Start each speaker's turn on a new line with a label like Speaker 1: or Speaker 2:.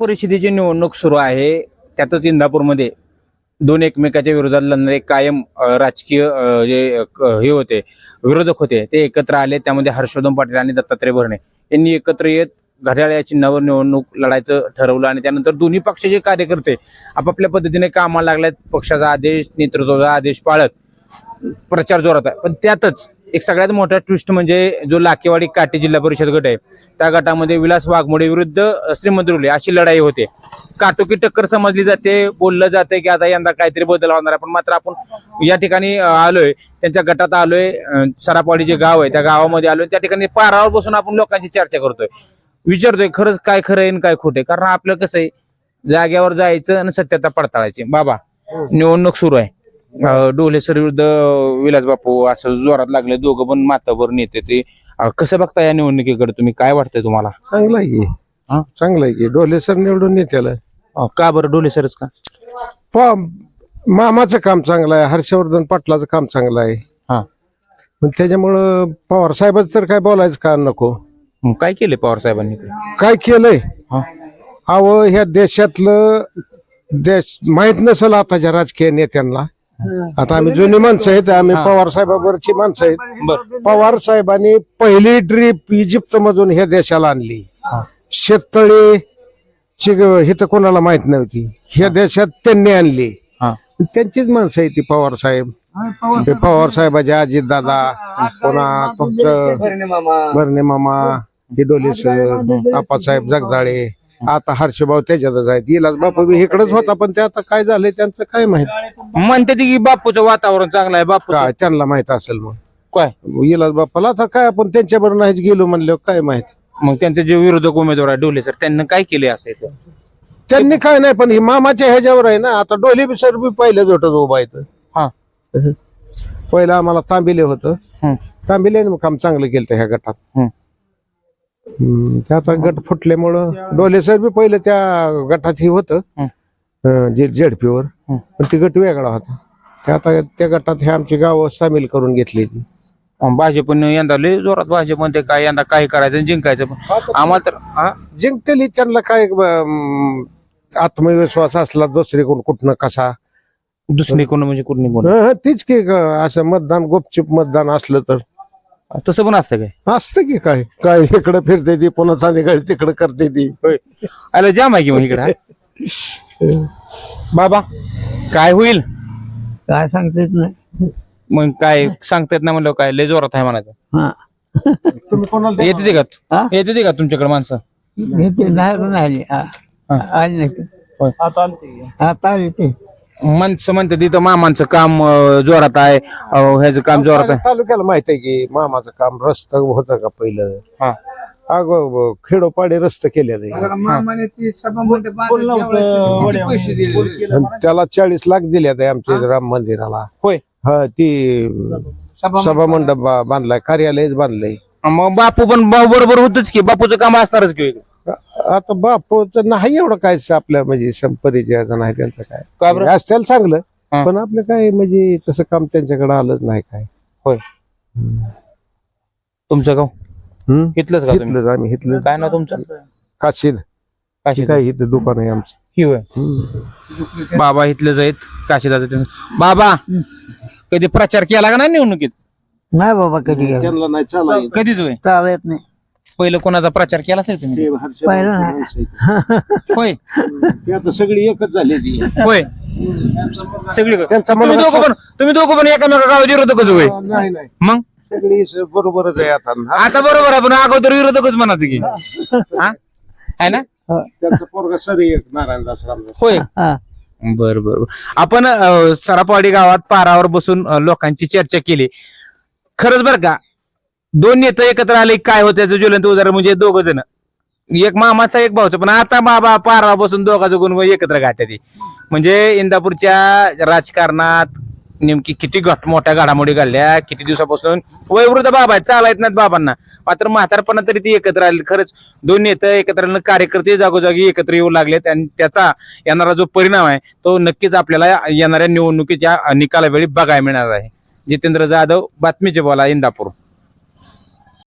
Speaker 1: परिषदेची निवडणूक सुरू आहे. त्यातच इंदापूरमध्ये दोन एकमेकाच्या विरोधात लढणारे कायम राजकीय जे क- हे होते विरोधक होते ते एकत्र आले. त्यामध्ये हर्षवर्धन पाटील आणि दत्तात्रय भरणे यांनी एकत्र येत घड्याळ या चिन्हावर निवडणूक लढायचं ठरवलं आणि त्यानंतर दोन्ही पक्षाचे कार्यकर्ते आपापल्या पद्धतीने कामाला लागल्यात पक्षाचा आदेश नेतृत्वाचा आदेश पाळत प्रचार जोरात आहे. पण त्यातच एक सगळ्यात मोठा ट्विस्ट म्हणजे जो लाकेवाडी काटे जिल्हा परिषद गट आहे त्या गटामध्ये विलास वाघमोडे विरुद्ध श्रीमंत रुले अशी लढाई होते. काटोकी टक्कर समजली जाते बोललं जाते की आता यंदा काहीतरी बदल होणार आहे पण मात्र आपण या ठिकाणी आलोय त्यांच्या गटात आलोय सरापवाडी जे गाव आहे त्या गावामध्ये आलोय त्या ठिकाणी पारावर बसून आपण लोकांची चर्चा करतोय. विचारतोय खरंच काय खरं आहे काय खोटं कारण आपलं कसं आहे जाग्यावर जायचं आणि सत्यता पडताळायची. बाबा निवडणूक सुरू आहे. अं, डोलेसर विरुद्ध विलास बापू असं जोरात लागले दोघं पण मातावर नेते ते. अं, कसं बघता या निवडणुकीकडे तुम्ही? काय वाटतंय तुम्हाला?
Speaker 2: चांगला आहे की.
Speaker 1: हा?
Speaker 2: चांगला आहे की. डोले सर निवडून येत्याला.
Speaker 1: अं, का बरं डोलेसरच का?
Speaker 2: पा मामाचं काम चांगलं आहे. हर्षवर्धन पाटलाचं काम चांगलं आहे.
Speaker 1: हा.
Speaker 2: पण त्याच्यामुळं पवार साहेबाचं तर काय बोलायचं का नको?
Speaker 1: मग काय केले पवार साहेबांनी?
Speaker 2: काय केलंय?
Speaker 1: हा.
Speaker 2: अहो ह्या देशातलं देश माहीत नसेल आताच्या राजकीय नेत्यांना. आता आम्ही जुनी माणसं आहेत आम्ही पवार साहेबाबरची माणसं आहेत. पवार साहेबांनी पहिली ट्रीप इजिप्त मधून ह्या देशाला आणली. शेततळे ची हे तर कोणाला माहीत नव्हती. ह्या देशात त्यांनी आणली. त्यांचीच माणसं आहे ती पवार साहेब. पवार साहेबाचे अजित दादा पुन्हा तुमचं भरणे मामा. हे. डोले सर जगदाळे. आता हर्षभाऊ त्याच्यातच आहेत. इलाज बापू बी इकडेच होता पण ते आता काय झालंय त्यांचं काय माहीत?
Speaker 1: म्हणते ती की बापूचं वातावरण चांगलं आहे बापू
Speaker 2: काय त्यांना माहीत असेल मग.
Speaker 1: काय?
Speaker 2: इलाज बापाला आता काय आपण त्यांच्याबरोबर नाहीच गेलो म्हणल्यावर काय माहीत?
Speaker 1: मग त्यांचे जे विरोधक उमेदवार आहे डोलेसर त्यांनी काय केले असे
Speaker 2: त्यांनी काय नाही पण ही मामाच्या ह्याच्यावर आहे ना आता डोली बी सर बी पहिलं जोटत उभा आहे
Speaker 1: हा.
Speaker 2: पहिलं आम्हाला तांबिले होतं.
Speaker 1: हम्म,
Speaker 2: तांबिले काम चांगलं केलं ह्या गटात.
Speaker 1: हम्म.
Speaker 2: ते आता गट फुटल्यामुळं डोले बी पहिलं त्या गटात हे होतं. जे जेडपीवर
Speaker 1: हम्म.
Speaker 2: पण ते गट वेगळा होता. ते आता त्या गटात हे आमची गावं सामील करून घेतली.
Speaker 1: भाजपनं यंदा लय जोरात भाजप म्हणते काय यंदा काय करायचं आणि जिंकायचं पण. आम्हाला तर हा?
Speaker 2: जिंकतेली त्यांना काय अं, आत्मविश्वास असला दुसरी कोण कुठनं कसा?
Speaker 1: दुसरी कोण म्हणजे कोणी कोण
Speaker 2: हं, तीच की ग, असं मतदान गुपचूप मतदान असलं तर.
Speaker 1: तसं पण असतं काय?
Speaker 2: असतं की काय? काय इकडं फिरते ती पुन्हा संध्याकाळी तिकडं करते ती.
Speaker 1: आला जाम आहे की मग इकडे बाबा काय होईल?
Speaker 3: काय सांगता येत नाही.
Speaker 1: मग काय सांगता येत नाही म्हणलं काय? लय जोरात आहे म्हणायचं.
Speaker 3: हा.
Speaker 2: तुम्ही कोणाला
Speaker 1: येते ते
Speaker 3: हा?
Speaker 1: का येते ते का तुमच्याकडे माणसं?
Speaker 3: हे ते नाही पण आली. हा. आली नाही. आता आली ते.
Speaker 1: माणसं म्हणते तिथं मामांचं काम अं, जोरात आहे. अं, ह्याचं काम जोरात आहे.
Speaker 2: तालुक्याला माहीत आहे की मामाचं काम रस्ता होतं का पहिलं?
Speaker 1: हा.
Speaker 2: अगो खेडोपाडे रस्ते केलेले आणि त्याला चाळीस लाख दिले आहे आमच्या राम मंदिराला.
Speaker 1: होय.
Speaker 2: हा ती सभा मंडप. बा- बांधलाय कार्यालयच बांधलंय.
Speaker 1: मग बापू पण बरोबर होतच की बापूचं काम असणारच की.
Speaker 2: आता बापूच नाही एवढं काय आपल्या म्हणजे सं- परिचयाचं नाही त्यांचं काय.
Speaker 1: बरं?
Speaker 2: असतील चांगलं
Speaker 1: हा.
Speaker 2: पण आपलं काय म्हणजे तसं काम त्यांच्याकडे आलंच नाही काय.
Speaker 1: होय. तुमचं गाव?
Speaker 2: हम्म?
Speaker 1: इथलंच का तुम्ही?
Speaker 2: हिथलंच आम्ही हिथलं
Speaker 1: काय ना तुमचं?
Speaker 2: काशीद.
Speaker 1: काशी
Speaker 2: काय इथं दुकान आहे आमचं.
Speaker 1: ही होय. बाबा इथलेच आहेत काशीदाचं त्यांचं. बाबा कधी प्रचार केला का नाही निवडणुकीत?
Speaker 3: नाही बाबा कधी
Speaker 2: त्यांना नाही
Speaker 1: कधीच होय?
Speaker 3: चालत नाही.
Speaker 1: पहिलं कोणाचा प्रचार केला असेल तुम्ही?
Speaker 3: पहिलं नाही.
Speaker 1: होय.
Speaker 2: ते आता सगळी एकच झाली ती.
Speaker 1: होय. सगळी
Speaker 2: त्यांचा
Speaker 1: तुम्ही
Speaker 2: मुलगा
Speaker 1: दोघं पण तुम्ही दोघं पण एकामेका गावात विरोधकच होय.
Speaker 2: नाही नाही.
Speaker 1: मग?
Speaker 2: सगळी स- बरोबरच आहे आता.
Speaker 1: आता बरोबर आहे पण अगोदर विरोधकच म्हणत की हा? आहे ना?
Speaker 2: त्यांचा पोरगा सरी एक नारायणदास रामदास.
Speaker 1: होय.
Speaker 3: हा.
Speaker 1: बर बर बर. आपण अ, सरापवाडी गावात पारावर बसून अ, लोकांची चर्चा केली. खरंच बर का दोन नेते एकत्र आले काय होत त्याचं ज्वलंत उदाहरण म्हणजे दोघ जण. एक मामाचा एक भाऊचा. पण आता बाबा पारावर बसून दोघांचं गुण एकत्र घात्या ती. म्हणजे इंदापूरच्या राजकारणात नेमकी किती घट मोठ्या घडामोडी घालल्या किती दिवसापासून वयोवृद्ध बाबा आहेत चालायत नाहीत बाबांना. मात्र म्हातारपणा तरी ती एकत्र आली खरंच दोन नेते एकत्र कार्यकर्ते जागोजागी एकत्र येऊ लागलेत आणि त्याचा येणारा जो परिणाम आहे तो नक्कीच आपल्याला येणाऱ्या निवडणुकीच्या निकालावेळी बघायला मिळणार आहे. जितेंद्र जाधव बातमीचे बोला इंदापूर.